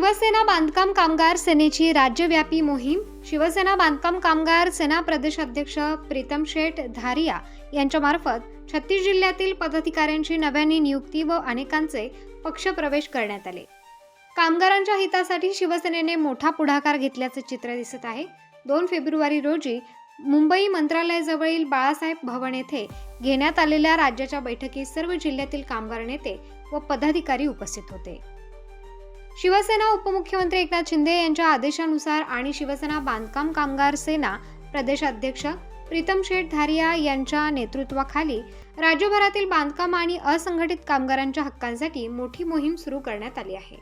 शिवसेना बांधकाम कामगार सेनेची राज्यव्यापी मोहीम. शिवसेना बांधकाम कामगार सेना प्रदेशाध्यक्ष प्रीतम शेठ धारिया यांच्यामार्फत छत्तीस जिल्ह्यातील पदाधिकाऱ्यांची नव्याने नियुक्ती व अनेकांचे पक्षप्रवेश करण्यात आले. कामगारांच्या हितासाठी शिवसेनेने मोठा पुढाकार घेतल्याचे चित्र दिसत आहे. दोन फेब्रुवारी रोजी मुंबई मंत्रालयाजवळील बाळासाहेब भवन येथे घेण्यात आलेल्या राज्याच्या बैठकीत सर्व जिल्ह्यातील कामगार नेते व पदाधिकारी उपस्थित होते. शिवसेना उपमुख्यमंत्री एकनाथ शिंदे यांच्या आदेशानुसार आणि शिवसेना बांधकाम कामगार सेना प्रदेशाध्यक्ष प्रीतम शेठ धारिया यांच्या नेतृत्वाखाली राज्यभरातील बांधकाम आणि असंघटित कामगारांच्या हक्कांसाठी मोठी मोहीम सुरू करण्यात आली आहे.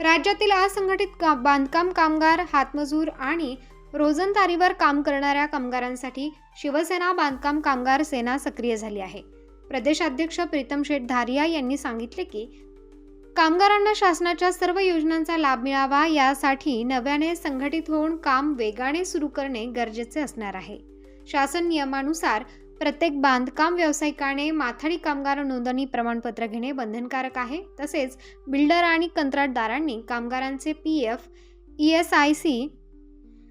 राज्यातील असंघटित बांधकाम कामगार हातमजूर आणि रोजंदारीवर काम करणाऱ्या कामगारांसाठी शिवसेना बांधकाम कामगार सेना सक्रिय झाली आहे. प्रदेशाध्यक्ष प्रीतम शेठ धारिया यांनी सांगितले की कामगारांना शासनाच्या सर्व योजनांचा लाभ मिळावा यासाठी नव्याने संघटित होऊन काम वेगाने सुरू करणे गरजेचे असणार आहे. शासन नियमानुसार प्रत्येक बांधकाम व्यावसायिकाने माथाडी कामगार नोंदणी प्रमाणपत्र घेणे बंधनकारक आहे. तसेच बिल्डर आणि कंत्राटदारांनी कामगारांचे P F E S I C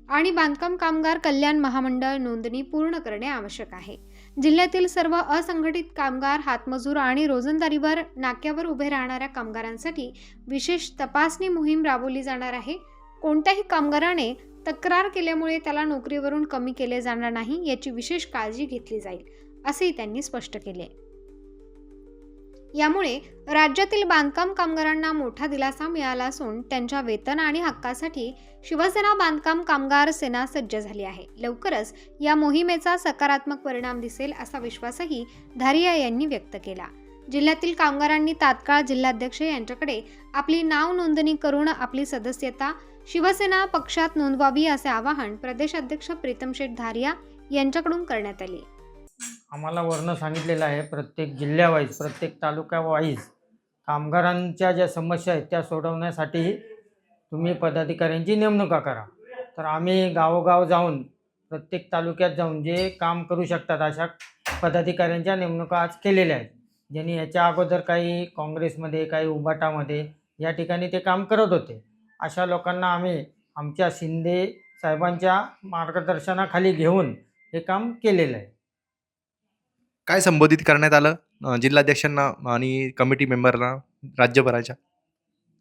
आणि बांधकाम कामगार कल्याण महामंडळ नोंदणी पूर्ण करणे आवश्यक आहे. जिल्ह्यातील सर्व असंघटित कामगार हातमजूर आणि रोजंदारीवर नाक्यावर उभे राहणाऱ्या कामगारांसाठी विशेष तपासणी मोहीम राबवली जाणार आहे. कोणत्याही कामगाराने तक्रार केल्यामुळे त्याला नोकरीवरून कमी केले जाणार नाही याची विशेष काळजी घेतली जाईल असेही त्यांनी स्पष्ट केले. यामुळे राज्यातील बांधकाम कामगारांना मोठा दिलासा मिळाला असून त्यांच्या वेतन आणि हक्कासाठी शिवसेना बांधकाम कामगार सेना सज्ज झाली आहे. लवकरच या मोहिमेचा सकारात्मक परिणाम दिसेल असा विश्वासही धारिया यांनी व्यक्त केला. जिल्ह्यातील कामगारांनी तात्काळ जिल्हाध्यक्ष यांच्याकडे आपली नाव नोंदणी करून आपली सदस्यता शिवसेना पक्षात नोंदवावी असे आवाहन प्रदेशाध्यक्ष प्रीतम शेठ धारिया यांच्याकडून करण्यात आले. आम्हाला वर्ण सांगितलेलं आहे प्रत्येक जिल्ह्यावाईज प्रत्येक तालुक्यावाईज कामगारांच्या ज्या समस्या आहेत त्या सोडवण्यासाठी तुम्ही पदाधिकाऱ्यांची नेमणुका करा. तर आम्ही गावोगाव जाऊन प्रत्येक तालुक्यात जाऊन जे काम करू शकतात अशा पदाधिकाऱ्यांच्या नेमणुका आज केलेल्या आहेत. ज्यांनी याच्या अगोदर काही काँग्रेसमध्ये काही उबाटामध्ये या ठिकाणी ते काम करत होते. अशा लोकांना आम्ही आमच्या शिंदे साहेबांच्या मार्गदर्शनाखाली घेऊन हे काम केलेलं आहे. काय संबोधित करण्यात आलं? जिल्हाध्यक्षांना आणि कमिटी मेंबरना राज्यभराच्या?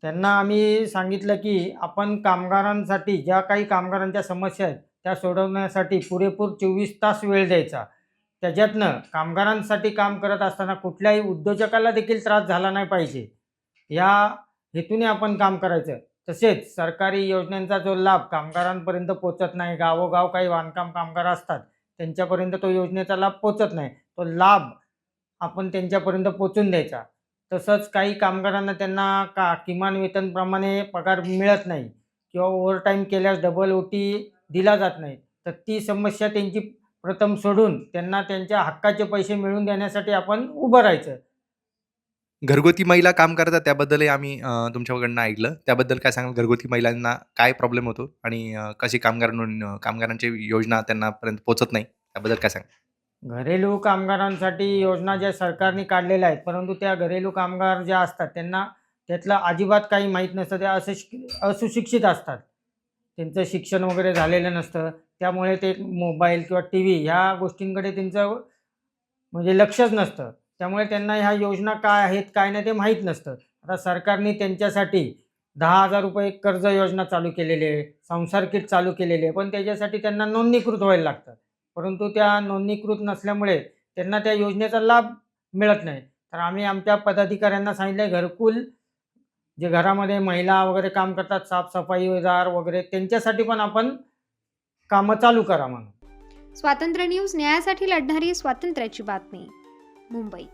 त्यांना आम्ही सांगितलं की आपण कामगारांसाठी ज्या काही कामगारांच्या समस्या आहेत त्या सोडवण्यासाठी पुरेपूर चोवीस तास वेळ द्यायचा. त्याच्यातनं कामगारांसाठी काम करत असताना कुठल्याही उद्योजकाला देखील त्रास झाला नाही पाहिजे. या हेतूने आपण काम करायचं. तसेच सरकारी योजनांचा जो लाभ कामगारांपर्यंत पोचत नाही गावोगाव काही बांधकाम कामगार असतात त्यांच्यापर्यंत तो योजनेचा लाभ पोचत नाही. तो लाभ आपण त्यांच्यापर्यंत पोचून द्यायचा. तसंच काही कामगारांना त्यांना का किमान वेतनप्रमाणे पगार मिळत नाही किंवा ओव्हरटाईम केल्यास डबल ओ टी दिला जात नाही. तर ती समस्या त्यांची प्रथम सोडून त्यांना त्यांच्या हक्काचे पैसे मिळवून देण्यासाठी आपण उभं राहायचं. घरगुती महिला काम करतात त्याबद्दलही आम्ही तुमच्याकडनं ऐकलं. त्याबद्दल काय सांगाल? घरगुती महिलांना काय प्रॉब्लेम होतो? आणि कशी कामगार कामगारांची योजना त्यांनापर्यंत पोचत नाही? त्याबद्दल काय सांगा घरेलू कामगारांसाठी योजना ज्या सरकारने काढलेल्या आहेत परंतु त्या घरेलू कामगार ज्या असतात त्यांना त्यातलं अजिबात काही माहीत नसतं. त्या अशिक असुशिक्षित असतात. त्यांचं शिक्षण वगैरे झालेलं नसतं. त्यामुळे ते मोबाईल किंवा टी व्ही ह्या गोष्टींकडे त्यांचं म्हणजे लक्षच नसतं. त्यामुळे त्यांना ह्या योजना काय आहेत काय नाही ते माहीत नसतं. आता सरकारने त्यांच्यासाठी दहा हजार रुपये कर्ज योजना चालू केलेली आहे संसार किट चालू केलेली आहे पण त्याच्यासाठी त्यांना नोंदणीकृत व्हायला लागतं. परंतु त्या नोंदणीकृत नसल्यामुळे त्यांना त्या योजनेचा लाभ मिळत नाही. तर आम्ही आमच्या पदाधिकाऱ्यांना सांगितलं घरकुल जे घरामध्ये महिला वगैरे काम करतात साफसफाईदार वगैरे त्यांच्यासाठी पण आपण कामं चालू करा म्हणून. स्वातंत्र्य न्यूज न्यायासाठी लढणारी स्वातंत्र्याची बातमी. मुंबई.